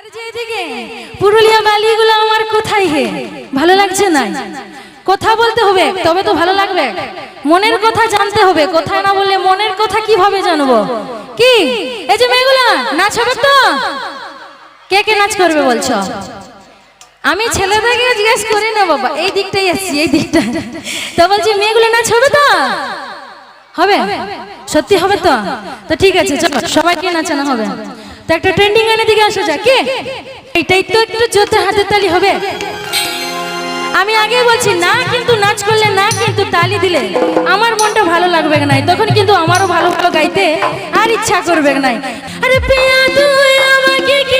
আর যে এদিকে, পুরুলিয়া বালিগুলো আমার কোথায় হে? ভালো লাগছে না? কথা বলতে হবে, তবে তো ভালো লাগবে। মনের কথা জানতে হবে কোথায় না বললে মনের কথা কীভাবে জানব? কি? এই যে মেয়েগুলা, নাচ হবে তো। কে কে নাচ করবে বলছো? আমি ছেলেদেরকে জিজ্ঞেস করি না বাবা, এই দিকটাই আসছি এই দিকটা। তো বলছি, মেয়েগুলো নাচ হবে তো। হবে? সত্যি হবে তো? তো ঠিক আছে, চলো, সবাইকে নাচানো হবে। তো একটা ট্রেন্ডিং গানের দিকে আসা যাক, কে? এইটাই তো একটু জোতে হাতে তালি হবে। আমি আগে বলছি, না কিন্তু নাচ করলে, না কিন্তু তালি দিলে আমার মনটা ভালো লাগবে না। তখন কিন্তু আমারও ভালো ভালো গাইতে আর ইচ্ছা করবে না। আরে পেয়া তুই আমাকে কি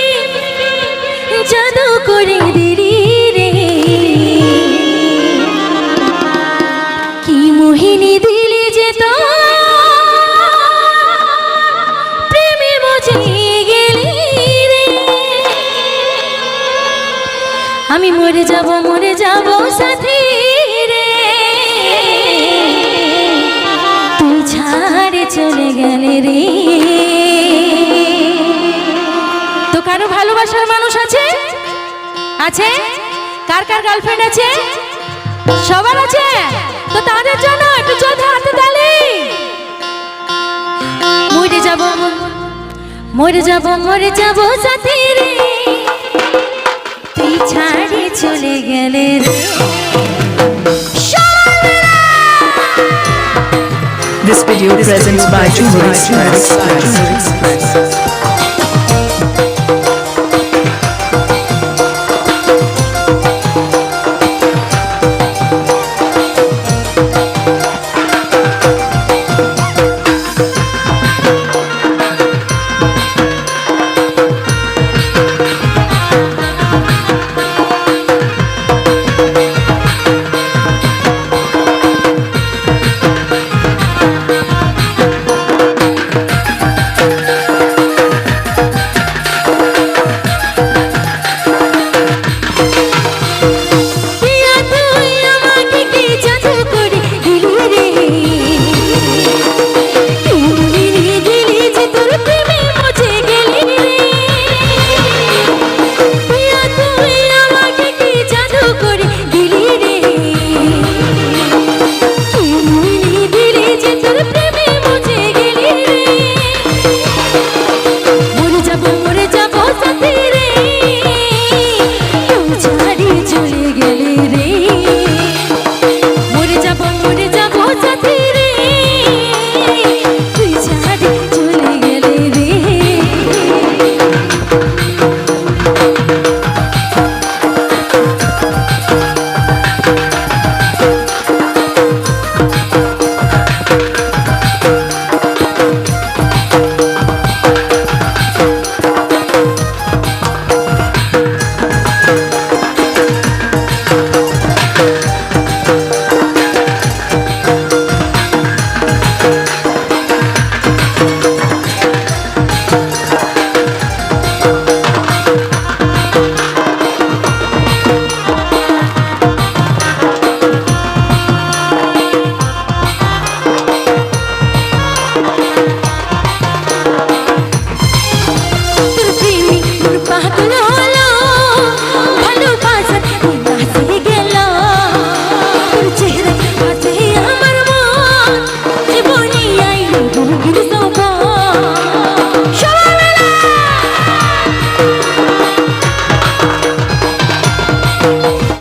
আমি মরে যাব মরে যাব সাথী রে। তুই ছাড়ে চলে গেলে রে। তো কারও ভালোবাসার মানুষ আছে? আছে? কার কার গার্লফ্রেন্ড আছে? সবার আছে? তো তাদের জন্য একটু চোখে হাতে তালি। মরে যাব মরে যাব মরে যাব সাথী রে। চলে গেলে রে This video presents by Jewelry Express.